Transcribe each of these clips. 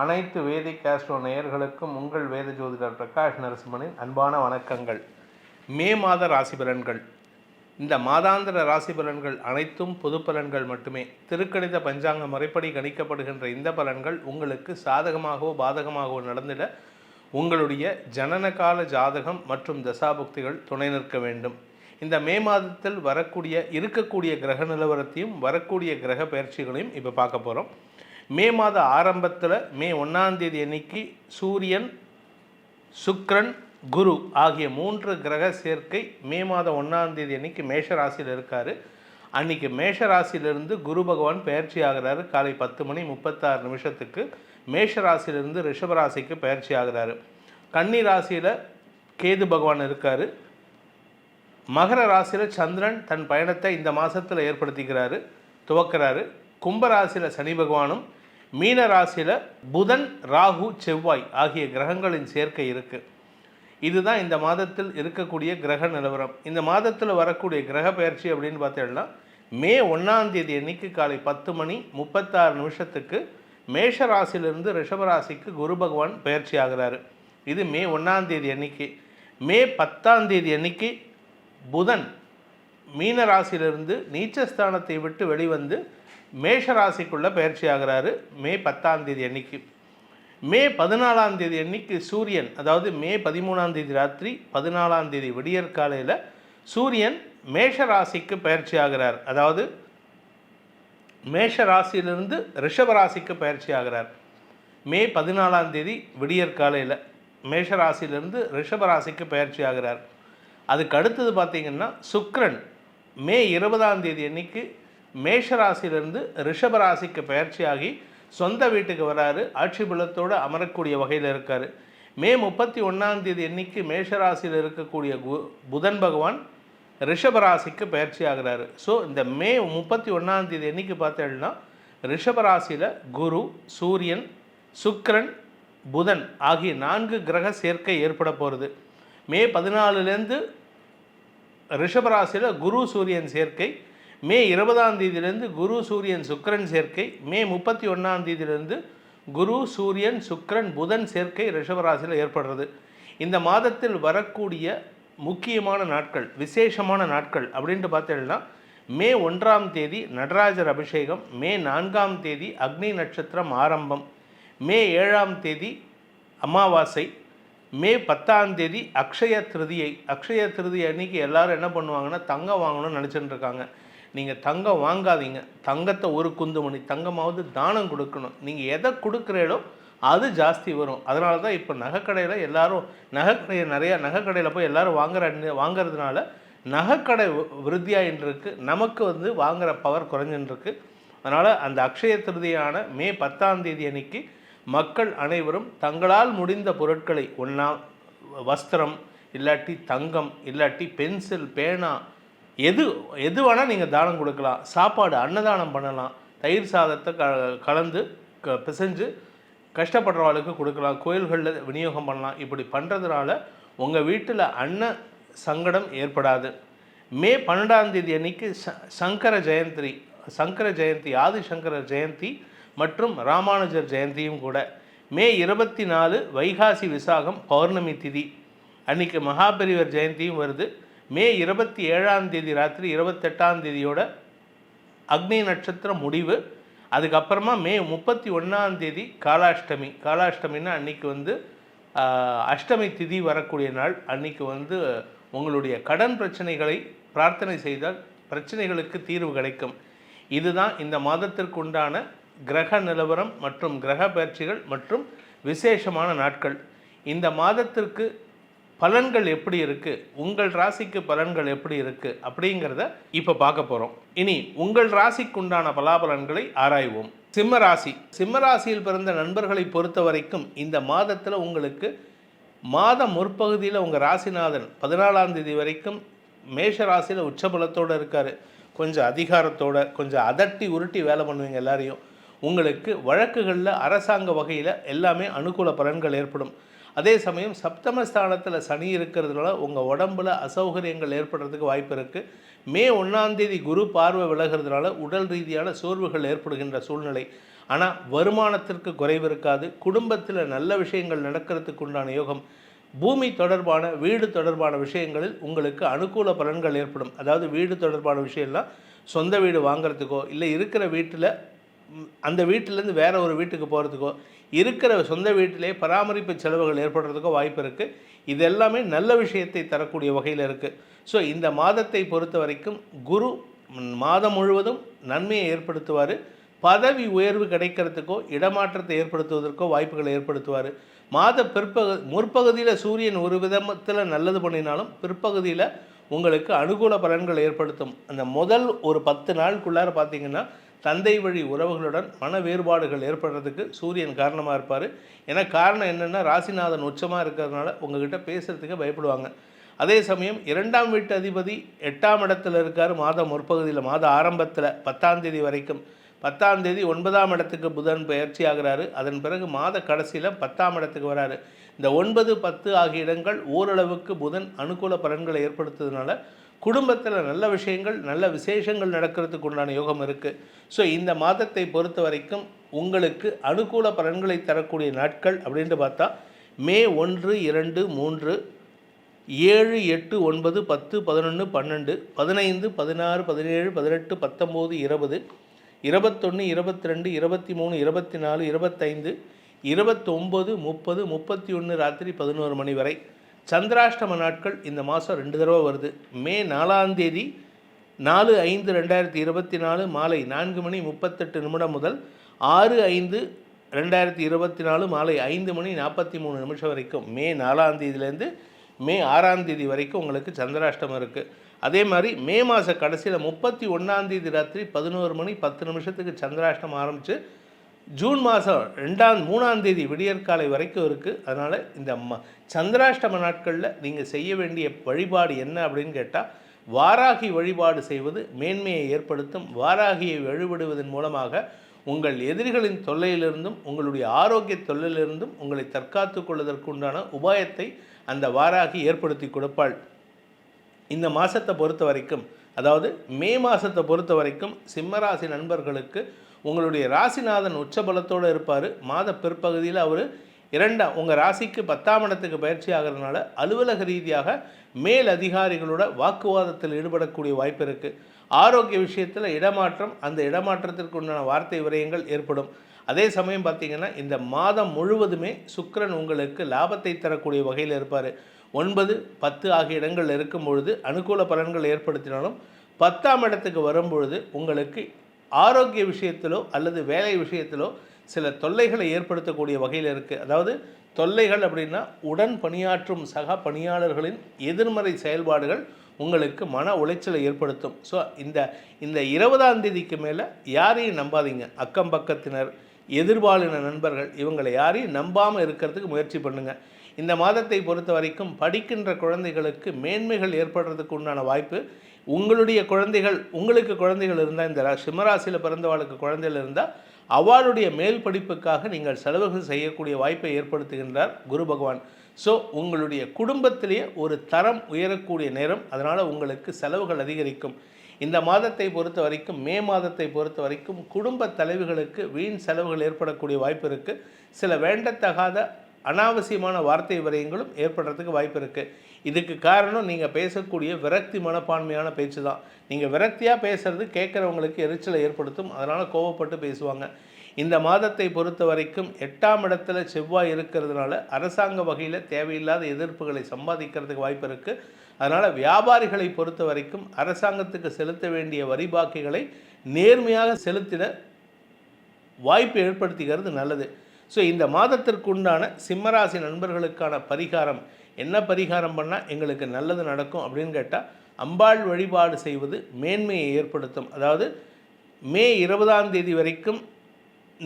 அனைத்து வேதிக் ஆஸ்ட்ரோ நேயர்களுக்கும் உங்கள் வேத ஜோதிடர் பிரகாஷ் நரசிம்மனின் அன்பான வணக்கங்கள். மே மாத ராசி பலன்கள் இந்த மாதாந்திர ராசி பலன்கள் அனைத்தும் பொது பலன்கள் மட்டுமே. திருக்கணித பஞ்சாங்க முறைப்படி கணிக்கப்படுகின்ற இந்த பலன்கள் உங்களுக்கு சாதகமாகவோ பாதகமாகவோ நடந்திட உங்களுடைய ஜனனகால ஜாதகம் மற்றும் தசாபுக்திகள் துணை நிற்க வேண்டும். இந்த மே மாதத்தில் வரக்கூடிய இருக்கக்கூடிய கிரக நிலவரத்தையும் வரக்கூடிய கிரக பயிற்சிகளையும் இப்போ பார்க்க போகிறோம் மே மாத ஆரம்பத்தில் மே ஒன்றாந்தேதி அன்னைக்கு சூரியன் சுக்ரன் குரு ஆகிய மூன்று கிரக சேர்க்கை மே மாதம் ஒன்றாந்தேதி அன்னைக்கு மேஷ ராசியில் இருக்கார். அன்னைக்கு மேஷ ராசியிலிருந்து குரு பகவான் பயிற்சி ஆகிறாரு. காலை பத்து மணி முப்பத்தாறு நிமிஷத்துக்கு மேஷ ராசியிலிருந்து ரிஷபராசிக்கு பயிற்சி ஆகிறாரு. கன்னி ராசியில் கேது பகவான் இருக்கார். மகர ராசியில் சந்திரன் தன் பயணத்தை இந்த மாதத்தில் ஏற்படுத்திக்கிறாரு துவக்கிறாரு. கும்பராசியில் சனி பகவானும் மீன ராசியில் புதன் ராகு செவ்வாய் ஆகிய கிரகங்களின் சேர்க்கை இருக்குது இதுதான் இந்த மாதத்தில் இருக்கக்கூடிய கிரக நிலவரம். இந்த மாதத்தில் வரக்கூடிய கிரக பயிற்சி அப்படின்னு பார்த்தோம்னா மே ஒன்றாம் தேதி அன்னைக்கு காலை பத்து மணி முப்பத்தாறு நிமிஷத்துக்கு மேஷ ராசியிலிருந்து ரிஷபராசிக்கு குரு பகவான் பயிற்சி ஆகிறாரு. இது மே ஒன்றாம் தேதி அன்னைக்கு. மே பத்தாம் தேதி அன்னைக்கு புதன் மீன ராசியிலிருந்து நீச்சஸ்தானத்தை விட்டு வெளிவந்து மேஷராசிக்குள்ளே பயிற்சி ஆகிறாரு மே பத்தாம் தேதி அன்னைக்கு. மே பதினாலாம் தேதி அன்னைக்கு சூரியன் அதாவது மே பதிமூணாம் தேதி ராத்திரி பதினாலாம் தேதி விடியற் காலையில் சூரியன் மேஷ ராசிக்கு பயிற்சி ஆகிறார் அதாவது மேஷ ராசியிலிருந்து ரிஷப ராசிக்கு பயிற்சி ஆகிறார் மே பதினாலாம் தேதி விடியற் காலையில் மேஷ ராசியிலிருந்து ரிஷப ராசிக்கு பயிற்சி ஆகிறார் அதுக்கு அடுத்தது பார்த்திங்கன்னா சுக்ரன். மே இருபதாம் தேதி அன்னைக்கு மேஷராசியிலிருந்து ரிஷபராசிக்கு பயிற்சியாகி சொந்த வீட்டுக்கு வராரு. ஆட்சி பலத்தோடு அமரக்கூடிய வகையில் இருக்கார். மே முப்பத்தி ஒன்றாம் தேதி அன்னைக்கு மேஷராசியில் இருக்கக்கூடிய கு புதன் பகவான் ரிஷபராசிக்கு பயிற்சி ஆகிறாரு ஸோ இந்த மே முப்பத்தி ஒன்றாம் தேதி அன்னைக்கு பார்த்தேன்னா ரிஷபராசியில் குரு சூரியன் சுக்கரன் புதன் ஆகிய நான்கு கிரக சேர்க்கை ஏற்பட போகிறது மே பதினாலுலேருந்து ரிஷபராசியில் குரு சூரியன் சேர்க்கை மே இருபதாம் தேதியிலிருந்து குரு சூரியன் சுக்கரன் சேர்க்கை. மே முப்பத்தி ஒன்றாம் தேதியிலிருந்து குரு சூரியன் சுக்கரன் புதன் சேர்க்கை ரிஷபராசியில் ஏற்படுறது. இந்த மாதத்தில் வரக்கூடிய முக்கியமான நாட்கள் விசேஷமான நாட்கள் அப்படின்ட்டு பார்த்தீங்கன்னா மே ஒன்றாம் தேதி நடராஜர் அபிஷேகம் மே நான்காம் தேதி அக்னி நட்சத்திரம் ஆரம்பம் மே ஏழாம் தேதி அமாவாசை மே பத்தாம் தேதி அக்ஷய திருதியை. அக்ஷய திருதி அன்னைக்கு எல்லாரும் என்ன பண்ணுவாங்கன்னா தங்கம் வாங்கணும்னு நினச்சிட்டு இருக்காங்க. நீங்கள் தங்கம் வாங்காதீங்க. தங்கத்தை ஒரு குந்து மணி தங்கமாவது தானம் கொடுக்கணும். நீங்கள் எதை கொடுக்குறீங்களோ அது ஜாஸ்தி வரும். அதனால தான் இப்போ நகைக்கடையில் எல்லோரும் நகைக்கடை நிறையா நகைக்கடையில் போய் எல்லோரும் வாங்குற வாங்குறதுனால நகைக்கடை விருத்தியாயின்றிருக்கு. நமக்கு வந்து வாங்குகிற பவர் குறைஞ்சின்றிருக்கு. அதனால் அந்த அக்ஷய திருதியான மே பத்தாம் தேதி அன்னைக்கு மக்கள் அனைவரும் தங்களால் முடிந்த பொருட்களை ஒன்றா வஸ்திரம் இல்லாட்டி தங்கம் இல்லாட்டி பென்சில் பேனா எது எது வேணால் நீங்கள் தானம் கொடுக்கலாம். சாப்பாடு அன்னதானம் பண்ணலாம். தயிர் சாதத்தை க கலந்து க பிசைஞ்சு கஷ்டப்படுறவர்களுக்கு கொடுக்கலாம். கோயில்களில் விநியோகம் பண்ணலாம். இப்படி பண்ணுறதுனால உங்கள் வீட்டில் அன்ன சங்கடம் ஏற்படாது. மே பன்னெண்டாம் தேதி அன்னைக்கு ச சங்கர ஜெயந்தி சங்கர ஜெயந்தி ஆதிசங்கர ஜெயந்தி மற்றும் ராமானுஜர் ஜெயந்தியும் கூட. மே இருபத்தி நாலு வைகாசி விசாகம் பௌர்ணமி திதி. அன்றைக்கி மகாபெரிவர் ஜெயந்தியும் வருது. மே இருபத்தி ஏழாம் தேதி ராத்திரி இருபத்தெட்டாம் தேதியோட அக்னி நட்சத்திரம் முடிவு. அதுக்கப்புறமா மே முப்பத்தி ஒன்றாம் தேதி காலாஷ்டமி. காலாஷ்டமின்னா அன்றைக்கி வந்து அஷ்டமி திதி வரக்கூடிய நாள். அன்றைக்கி வந்து உங்களுடைய கடன் பிரச்சனைகளை பிரார்த்தனை செய்தால் பிரச்சனைகளுக்கு தீர்வு கிடைக்கும். இதுதான் இந்த மாதத்திற்கு உண்டான கிரக நிலவரம் மற்றும் கிரக பயிற்சிகள் மற்றும் விசேஷமான நாட்கள். இந்த மாதத்திற்கு பலன்கள் எப்படி இருக்குது உங்கள் ராசிக்கு பலன்கள் எப்படி இருக்குது அப்படிங்கிறத இப்போ பார்க்க போகிறோம் இனி உங்கள் ராசிக்குண்டான பலாபலன்களை ஆராய்வோம். சிம்ம ராசி. சிம்ம ராசியில் பிறந்த நண்பர்களை பொறுத்த வரைக்கும் இந்த மாதத்தில் உங்களுக்கு மாதம் முற்பகுதியில் உங்கள் ராசிநாதன் பதினாலாம் தேதி வரைக்கும் மேஷ ராசியில் உச்சபலத்தோடு இருக்கார். கொஞ்சம் அதிகாரத்தோட கொஞ்சம் அதட்டி உருட்டி வேலை பண்ணுவீங்க எல்லாரையும். உங்களுக்கு வழக்குகளில் அரசாங்க வகையில் எல்லாமே அனுகூல பலன்கள் ஏற்படும். அதே சமயம் சப்தமஸ்தானத்தில் சனி இருக்கிறதுனால உங்கள் உடம்புல அசௌகரியங்கள் ஏற்படுறதுக்கு வாய்ப்பு இருக்குது மே ஒன்றாந்தேதி குரு பார்வை விலகிறதுனால உடல் ரீதியான சோர்வுகள் ஏற்படுகின்ற சூழ்நிலை. ஆனால் வருமானத்திற்கு குறைவு இருக்காது. குடும்பத்தில் நல்ல விஷயங்கள் நடக்கிறதுக்கு உண்டான யோகம். பூமி தொடர்பான வீடு தொடர்பான விஷயங்களில் உங்களுக்கு அனுகூல பலன்கள் ஏற்படும். அதாவது வீடு தொடர்பான விஷயம்லாம் சொந்த வீடு வாங்கிறதுக்கோ இல்லை இருக்கிற வீட்டில் அந்த வீட்டிலேருந்து வேற ஒரு வீட்டுக்கு போகிறதுக்கோ இருக்கிற சொந்த வீட்டிலே பராமரிப்பு செலவுகள் ஏற்படுறதுக்கோ வாய்ப்பு இருக்குது இது எல்லாமே நல்ல விஷயத்தை தரக்கூடிய வகையில் இருக்குது ஸோ இந்த மாதத்தை பொறுத்த வரைக்கும் குரு மாதம் முழுவதும் நன்மையை ஏற்படுத்துவார். பதவி உயர்வு கிடைக்கிறதுக்கோ இடமாற்றத்தை ஏற்படுத்துவதற்கோ வாய்ப்புகளை ஏற்படுத்துவார். மாத பிற்பகு முற்பகுதியில் சூரியன் ஒரு விதத்தில் நல்லது பண்ணினாலும் பிற்பகுதியில் உங்களுக்கு அனுகூல பலன்கள் ஏற்படுத்தும். அந்த முதல் ஒரு பத்து நாளுக்குள்ளார பார்த்தீங்கன்னா தந்தை வழி உறவுகளுடன் மன வேறுபாடுகள் ஏற்படுறதுக்கு சூரியன் காரணமாக இருப்பார். ஏன்னா காரணம் என்னென்னா ராசிநாதன் உச்சமாக இருக்கிறதுனால உங்ககிட்ட பேசுகிறதுக்கு பயப்படுவாங்க. அதே சமயம் இரண்டாம் வீட்டு அதிபதி எட்டாம் இடத்துல இருக்கார் மாதம் முற்பகுதியில் மாத ஆரம்பத்தில் பத்தாம் தேதி வரைக்கும். பத்தாம் தேதி ஒன்பதாம் இடத்துக்கு புதன் பயிற்சி ஆகிறாரு. அதன் பிறகு மாத கடைசியில் பத்தாம் இடத்துக்கு வராரு. இந்த ஒன்பது பத்து ஆகிய இடங்கள் ஓரளவுக்கு புதன் அனுகூல பலன்களை ஏற்படுத்துறதுனால குடும்பத்தில் நல்ல விஷயங்கள் நல்ல விசேஷங்கள் நடக்கிறதுக்கு உண்டான யோகம் இருக்குது ஸோ இந்த மாதத்தை பொறுத்த வரைக்கும் உங்களுக்கு அனுகூல பலன்களை தரக்கூடிய நாட்கள் அப்படின்ட்டு பார்த்தா மே ஒன்று இரண்டு மூன்று ஏழு எட்டு ஒன்பது பத்து பதினொன்று பன்னெண்டு பதினைந்து பதினாறு பதினேழு பதினெட்டு பத்தொம்போது இருபது இருபத்தொன்று இருபத்தி ரெண்டு இருபத்தி மூணு இருபத்தி நாலு இருபத்தைந்து இருபத்தொம்பது முப்பது முப்பத்தி ஒன்று ராத்திரி பதினோரு மணி வரை. சந்திராஷ்டம நாட்கள் இந்த மாதம் ரெண்டு தடவை வருது. மே நாலாம் தேதி நாலு ஐந்து ரெண்டாயிரத்தி இருபத்தி நாலு மாலை நான்கு மணி முப்பத்தெட்டு நிமிடம் முதல் ஆறு ஐந்து ரெண்டாயிரத்தி இருபத்தி நாலு மாலை ஐந்து மணி நாற்பத்தி மூணு நிமிஷம் வரைக்கும். மே நாலாம் தேதியிலேருந்து மே ஆறாம் தேதி வரைக்கும் உங்களுக்கு சந்திராஷ்டமம் இருக்குது அதே மாதிரி மே மாத கடைசியில் முப்பத்தி ஒன்றாந்தேதி ராத்திரி பதினோரு மணி பத்து நிமிஷத்துக்கு சந்திராஷ்டமம் ஆரம்பித்து ஜூன் மாதம் ரெண்டாம் மூணாம் தேதி விடியற்காலை வரைக்கும் இருக்குது அதனால் இந்த ம சந்திராஷ்டம நாட்களில் நீங்கள் செய்ய வேண்டிய வழிபாடு என்ன அப்படின்னு கேட்டால் வாராகி வழிபாடு செய்வது மேன்மையை ஏற்படுத்தும். வாராகியை வழிபடுவதன் மூலமாக உங்கள் எதிரிகளின் தொல்லையிலிருந்தும் உங்களுடைய ஆரோக்கிய தொல்லையிலிருந்தும் உங்களை தற்காத்து கொள்வதற்குண்டான உபாயத்தை அந்த வாராகி ஏற்படுத்தி கொடுப்பாள். இந்த மாதத்தை பொறுத்த வரைக்கும் அதாவது மே மாதத்தை பொறுத்த வரைக்கும் சிம்மராசி நண்பர்களுக்கு உங்களுடைய ராசிநாதன் உச்சபலத்தோடு இருப்பார். மாத பிற்பகுதியில் அவர் இரண்டாம் உங்கள் ராசிக்கு பத்தாம் இடத்துக்கு பயிற்சி ஆகிறதுனால அலுவலக ரீதியாக மேல் அதிகாரிகளோட வாக்குவாதத்தில் ஈடுபடக்கூடிய வாய்ப்பு இருக்குது ஆரோக்கிய விஷயத்தில் இடமாற்றம் அந்த இடமாற்றத்திற்கு உண்டான வார்த்தை விரயங்கள் ஏற்படும். அதே சமயம் பார்த்தீங்கன்னா இந்த மாதம் முழுவதுமே சுக்கரன் உங்களுக்கு லாபத்தை தரக்கூடிய வகையில் இருப்பார். ஒன்பது பத்து ஆகிய இடங்கள் இருக்கும் பொழுது அனுகூல பலன்கள் ஏற்படுத்தினாலும் பத்தாம் இடத்துக்கு வரும்பொழுது உங்களுக்கு ஆரோக்கிய விஷயத்திலோ அல்லது வேலை விஷயத்திலோ சில தொல்லைகளை ஏற்படுத்தக்கூடிய வகையில் இருக்குது அதாவது தொல்லைகள் அப்படின்னா உடன் பணியாற்றும் சக பணியாளர்களின் எதிர்மறை செயல்பாடுகள் உங்களுக்கு மன உளைச்சலை ஏற்படுத்தும். ஸோ இந்த இந்த இருபதாம் தேதிக்கு மேலே யாரையும் நம்பாதீங்க. அக்கம் பக்கத்தினர் எதிர்பாலின நண்பர்கள் இவங்களை யாரையும் நம்பாமல் இருக்கிறதுக்கு முயற்சி பண்ணுங்கள் இந்த மாதத்தை பொறுத்த வரைக்கும் படிக்கின்ற குழந்தைகளுக்கு மேன்மைகள் ஏற்படுறதுக்கு உண்டான வாய்ப்பு உங்களுடைய குழந்தைகள் உங்களுக்கு குழந்தைகள் இருந்தால் இந்த சிம்மராசியில் பிறந்தவாளுக்கு குழந்தைகள் இருந்தால் அவளுடைய மேல் படிப்புக்காக நீங்கள் செலவுகள் செய்யக்கூடிய வாய்ப்பை ஏற்படுத்துகின்றார் குரு பகவான். ஸோ உங்களுடைய குடும்பத்திலேயே ஒரு தரம் உயரக்கூடிய நேரம் அதனால் உங்களுக்கு செலவுகள் அதிகரிக்கும். இந்த மாதத்தை பொறுத்த வரைக்கும் மே மாதத்தை பொறுத்த வரைக்கும் குடும்ப தலைவிகளுக்கு வீண் செலவுகள் ஏற்படக்கூடிய வாய்ப்பு இருக்குது சில வேண்டத்தகாத அனாவசியமான வார்த்தை விரயங்களும் ஏற்படுறதுக்கு வாய்ப்பு இருக்குது இதுக்கு காரணம் நீங்கள் பேசக்கூடிய விரக்தி மனப்பான்மையான பேச்சு தான் நீங்கள் விரக்தியாக பேசுறது கேட்குறவங்களுக்கு எரிச்சலை ஏற்படுத்தும். அதனால் கோவப்பட்டு பேசுவாங்க. இந்த மாதத்தை பொறுத்த வரைக்கும் எட்டாம் இடத்துல செவ்வாய் இருக்கிறதுனால அரசாங்க வகையில் தேவையில்லாத எதிர்ப்புகளை சம்பாதிக்கிறதுக்கு வாய்ப்பு இருக்குது அதனால் வியாபாரிகளை பொறுத்த வரைக்கும் அரசாங்கத்துக்கு செலுத்த வேண்டிய வரி பாக்கிகளை நேர்மையாக செலுத்திட வாய்ப்பு ஏற்படுத்திக்கிறது நல்லது. ஸோ இந்த மாதத்திற்குண்டான சிம்மராசி நண்பர்களுக்கான பரிகாரம் என்ன பரிகாரம் பண்ணால் எங்களுக்கு நல்லது நடக்கும் அப்படின்னு கேட்டால் அம்பாள் வழிபாடு செய்வது மேன்மையை ஏற்படுத்தும். அதாவது மே இருபதாம் தேதி வரைக்கும்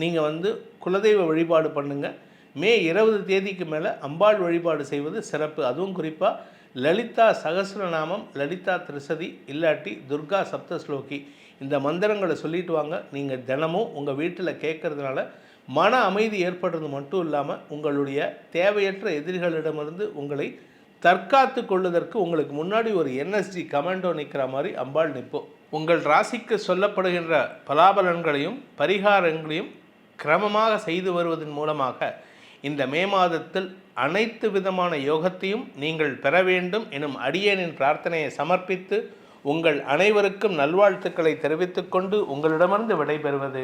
நீங்கள் வந்து குலதெய்வ வழிபாடு பண்ணுங்கள் மே இருபது தேதிக்கு மேலே அம்பாள் வழிபாடு செய்வது சிறப்பு. அதுவும் குறிப்பாக லலிதா சகசிரநாமம் லலிதா திரிசதி இல்லாட்டி துர்கா சப்தஸ்லோகி. இந்த மந்திரங்களை சொல்லிட்டு வாங்க. நீங்கள் தினமும் உங்கள் வீட்டில் கேட்கறதுனால மன அமைதி ஏற்படுறது மட்டும் இல்லாமல் உங்களுடைய தேவையற்ற எதிரிகளிடமிருந்து உங்களை தற்காத்து கொள்வதற்கு உங்களுக்கு முன்னாடி ஒரு என்எஸ்ஜி கமாண்டோ நிற்கிற மாதிரி அம்பாள் நிற்போம் உங்கள் ராசிக்கு சொல்லப்படுகின்ற பலாபலன்களையும் பரிகாரங்களையும் கிரமமாக செய்து வருவதன் மூலமாக இந்த மே மாதத்தில் அனைத்து விதமான யோகத்தையும் நீங்கள் பெற வேண்டும் எனும் அடியேனின் பிரார்த்தனையை சமர்ப்பித்து உங்கள் அனைவருக்கும் நல்வாழ்த்துக்களை தெரிவித்துக்கொண்டு உங்களிடமிருந்து விடைபெறுவது